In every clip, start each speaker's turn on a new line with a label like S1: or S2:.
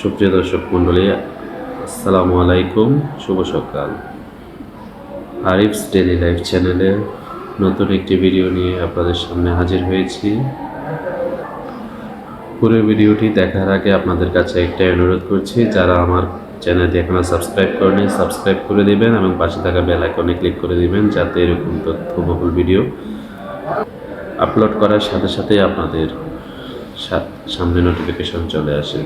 S1: সুপ্রিয় দর্শক মণ্ডলী, আসসালামু আলাইকুম, শুভ সকাল। আরিফস ডেলি লাইফ চ্যানেলে নতুন একটি ভিডিও নিয়ে আপনাদের সামনে হাজির হয়েছি। পুরো ভিডিওটি দেখার আগে আপনাদের কাছে একটাই অনুরোধ করছি, যারা আমার চ্যানেলটি এখনও সাবস্ক্রাইব করেনি সাবস্ক্রাইব করে দিবেন এবং পাশে থাকা বেল আইকনে ক্লিক করে দিবেন, যাতে এরকম তথ্যবহুল ভিডিও আপলোড করার সাথে সাথে আপনাদের সামনে নোটিফিকেশন চলে আসে।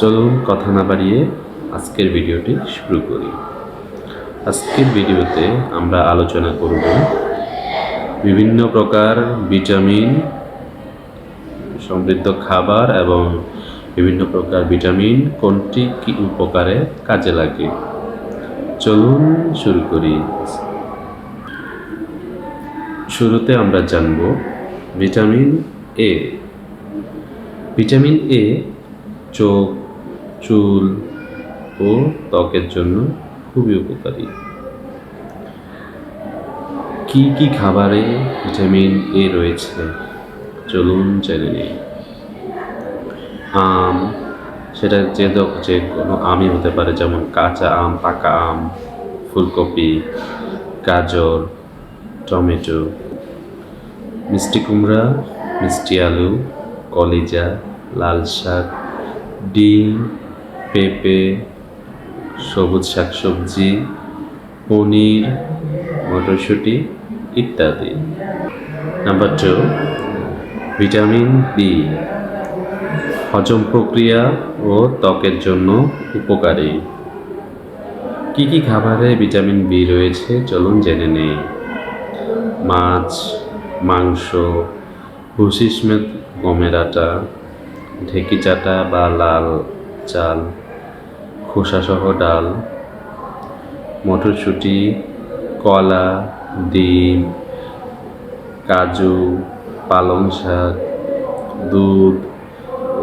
S1: চলুন কথা না বাড়িয়ে আজকের ভিডিওটি শুরু করি। আজকের ভিডিওতে আমরা আলোচনা করব বিভিন্ন প্রকার ভিটামিন সমৃদ্ধ খাবার এবং বিভিন্ন প্রকার ভিটামিন কোনটি কি উপকারে কাজে লাগে। চলুন শুরু করি। শুরুতে আমরা জানব ভিটামিন এ। ভিটামিন এ চোখ চুল ও ত্বকের জন্য খুবই উপকারী। কি কি খাবারে ভিটামিন এ রয়েছে? চলুন জেনে নিই। আম, সেটা যে যে কোনো আমই হতে পারে, যেমন কাঁচা আম, পাকা আম, ফুলকপি, গাজর, টমেটো, মিষ্টি কুমড়া, মিষ্টি আলু, কলিজা, লাল শাক, ডিম পেঁপে, সবুজ শাকসবজি, পনির, মটরশুঁটি ইত্যাদি। নাম্বার টু ভিটামিন বি হজম প্রক্রিয়া ও ত্বকের জন্য উপকারী। কি কি খাবারে ভিটামিন বি রয়েছে চলুন জেনে নেই। মাছ, মাংস ভুসিসমেত গমের আটা, ঢেকি চাটা বা লাল। চাল, খোসাসহ ডাল, মটরশুঁটি, কলা, ডিম, কাজু, পালং শাক, দুধ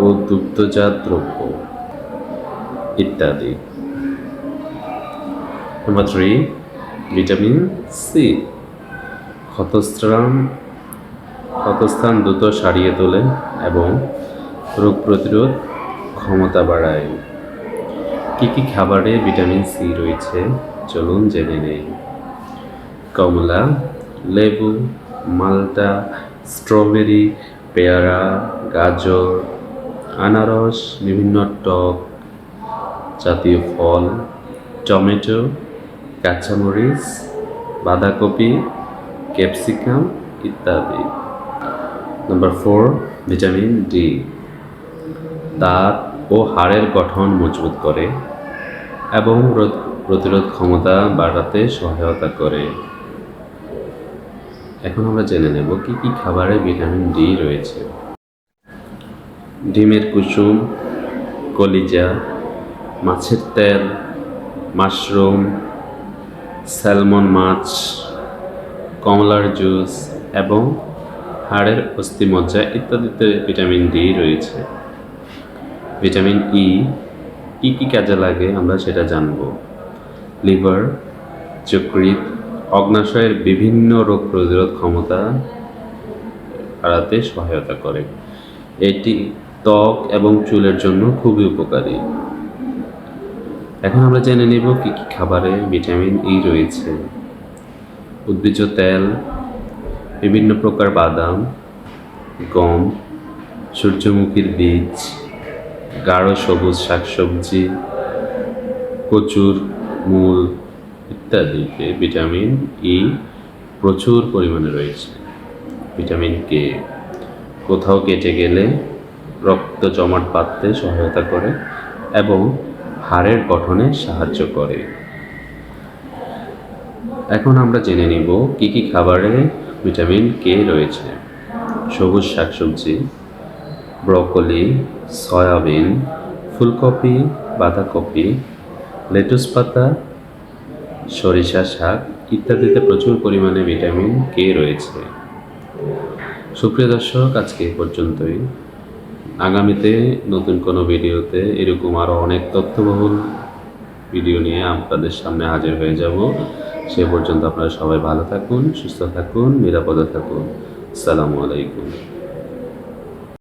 S1: ও দুগ্ধজাত দ্রব্য ইত্যাদি। নাম্বার থ্রি ভিটামিন সি ক্ষতস্থান ক্ষতস্থান দ্রুত সারিয়ে তোলে এবং রোগ প্রতিরোধ ক্ষমতা বাড়ায়। কী কী খাবারে ভিটামিন সি রয়েছে? চলুন জেনে নেই। কমলা, লেবু, মালটা, স্ট্রবেরি, পেয়ারা, গাজর, আনারস, বিভিন্ন টক জাতীয় ফল, টমেটো, কাঁচামরিচ, বাঁধাকপি, ক্যাপসিকাম ইত্যাদি। Number four, vitamin D. দাঁত ও হাড়ের গঠন মজবুত করে এবং প্রতিরোধ ক্ষমতা বাড়াতে সহায়তা করে। এখন আমরা জেনে নেব কি কি খাবারে ভিটামিন ডি রয়েছে। ডিমের কুসুম, কলিজা, মাছের তেল, মাশরুম, স্যালমন মাছ, কমলার জুস এবং হাড়ের অস্থিমজ্জা ইত্যাদিতে ভিটামিন ডি রয়েছে। ভিটামিন ই কী কী কাজে লাগে আমরা সেটা জানব। লিভার, যকৃৎ, অগ্নাশয়ের বিভিন্ন রোগ প্রতিরোধ ক্ষমতা বাড়াতে সহায়তা করে। এটি ত্বক এবং চুলের জন্য খুবই উপকারী। এখন আমরা জেনে নেব কী কী খাবারে ভিটামিন ই রয়েছে। উদ্ভিজ্জ তেল, বিভিন্ন প্রকার বাদাম, গম, সূর্যমুখীর বীজ গাঢ় সবুজ শাকসবজি, কচুর মূল ইত্যাদিতে ভিটামিন ই প্রচুর পরিমাণে রয়েছে। ভিটামিন কে কোথাও কেটে গেলে রক্ত জমাট বাঁধতে সহায়তা করে এবং হাড়ের গঠনে সাহায্য করে। এখন আমরা জেনে নিব কি কি খাবারে ভিটামিন কে রয়েছে। সবুজ শাকসবজি ব্রকলি, সয়াবিন, ফুলকপি, বাঁধাকপি, লেটুস পাতা, সরিষা শাক ইত্যাদিতে প্রচুর পরিমাণে ভিটামিন কে রয়েছে। সুপ্রিয় দর্শক, আজকে পর্যন্তই। আগামীতে নতুন কোনো ভিডিওতে এরকম আরও অনেক তথ্যবহুল ভিডিও নিয়ে আপনাদের সামনে হাজির হয়ে যাব। সে পর্যন্ত আপনারা সবাই ভালো থাকুন, সুস্থ থাকুন, নিরাপদে থাকুন। আসসালামু আলাইকুম।